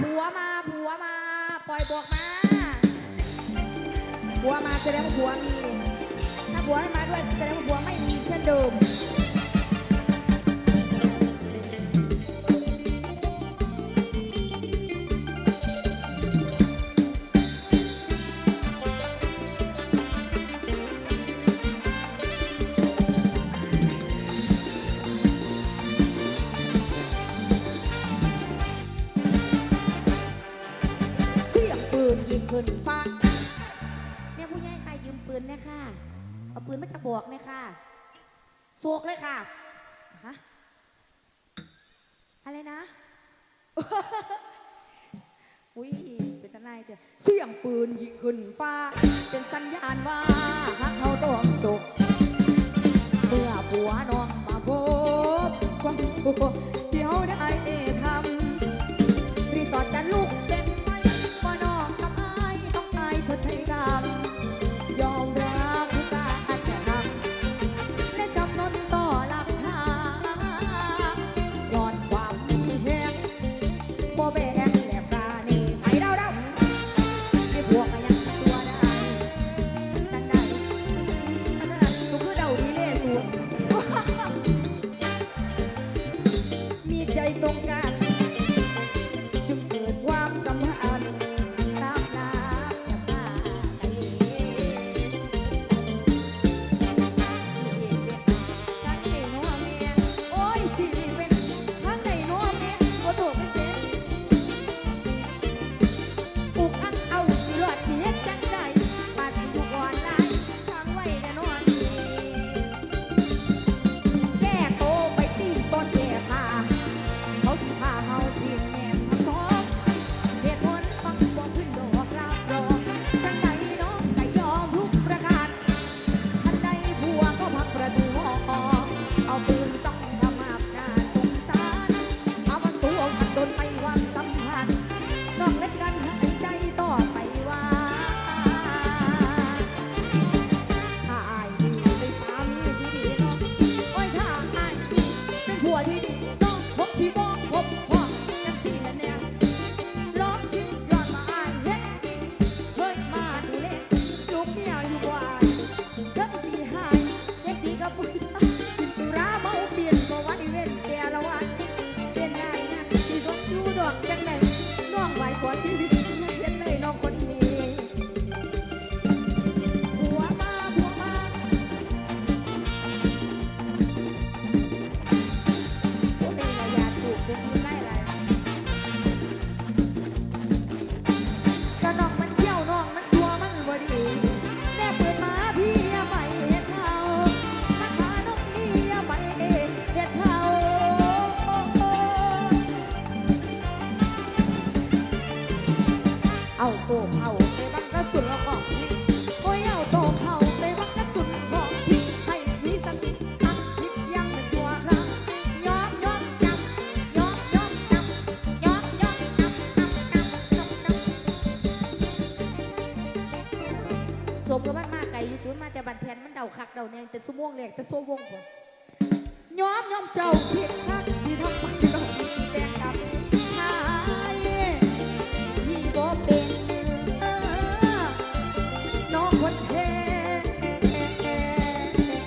ผัวมาผัวมา ปล่อยบวกมาผัวมาแสดงว่าผัวมี ถ้าผัวไม่มาด้วยแสดงว่าผัวไม่มีเช่นเดิม ขึ้นฟ้า แม่ผู้ใหญ่ใครยืมปืนเนี่ยค่ะ เอาปืนมาจะบอกเนี่ยค่ะโศกเลยค่ะฮะอะไรนะ อุ้ยเป็นตาหนายเถอะเสียงปืนยิงขึ้นฟ้า เป็นสัญญาณว่าฮักเขาต้องจบ เมื่อผัวน้องมาพบความสุข ใจตรงกัน ดีเเอาโตเอาไปบังกระสุนแล้วก็พี่โอ้ยเอาโตเผาไปวักกระสุนของพี่ให้มีสติอักผิดยังไม่ชั่วครั้งยอมยอมจำยอมยอมจำยอมยอมจำจำจำจำจำสมกับมันมาไกลอยู่ศูนย์มาแต่บันแทนมันเดาคักเดาเนี่ยแต่สุโมงแรกแต่โซวงบ่ยอมยอมเจ้าผิด